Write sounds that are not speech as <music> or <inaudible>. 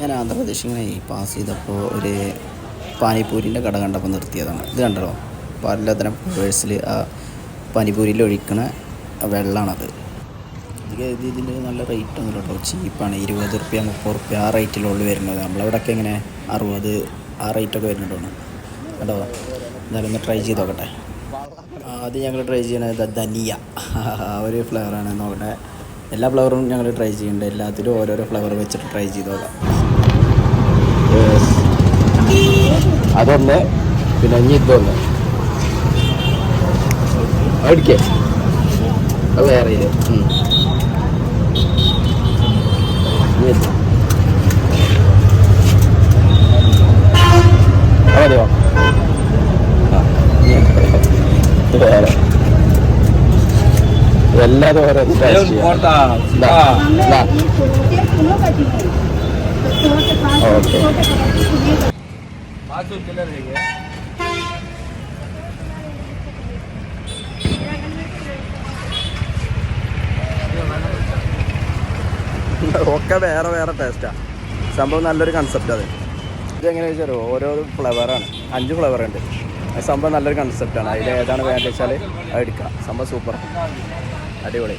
ഞാൻ ആന്ധ്രാപ്രദേശ് ഇങ്ങനെ പാസ് ചെയ്തപ്പോൾ ഒരു പാനിപ്പൂരിന്റെ കട കണ്ടപ്പോൾ നിർത്തിയതാണ്. ഇത് കണ്ടോ? പലതരം ഫ്ലേവേഴ്സിൽ ആ പാനിപ്പൂരിയിൽ ഒഴിക്കണ വെള്ളമാണത് ഇത് ഇതിന്റെ നല്ല റേറ്റ് ഒന്നുമില്ല കേട്ടോ. ചീപ്പാണ് ഇരുപത് റുപ്യ മുപ്പത് റുപ്യ ആ റേറ്റിലുള്ളിൽ വരുന്നത്. നമ്മളവിടെയൊക്കെ ഇങ്ങനെ അറുപത് ആ റേറ്റൊക്കെ വരുന്നുണ്ടോ കേട്ടോ എന്തായാലും ഒന്ന് ട്രൈ ചെയ്ത് നോക്കട്ടെ. ആദ്യം ഞങ്ങൾ ട്രൈ ചെയ്യണത് ധനിയ. <laughs> ഒരു ഫ്ലേവറാണ് നോക്കട്ടെ. എല്ലാ ഫ്ലവറും ഞങ്ങൾ ട്രൈ ചെയ്യുന്നുണ്ട്. എല്ലാത്തിലും ഓരോരോ ഫ്ലവർ വെച്ചിട്ട് ട്രൈ ചെയ്ത് നോക്കാം. അതൊന്ന് പിന്നെ ഇനി ഇതൊന്ന്. വേറെ. എല്ലാതും ഓരോ. ഒക്കെ വേറെ വേറെ ടേസ്റ്റാ സംഭവം നല്ലൊരു കൺസെപ്റ്റ് അത്. ഇതെങ്ങനെ വെച്ചാൽ ഓരോ ഫ്ലവറാണ് അഞ്ച് ഫ്ലവർ ഉണ്ട്. സംഭവം നല്ലൊരു കൺസെപ്റ്റാണ് അതിൽ ഏതാണ് വേണ്ടത് വെച്ചാൽ എടുക്കാം. സംഭവം സൂപ്പർ അടിപൊളി.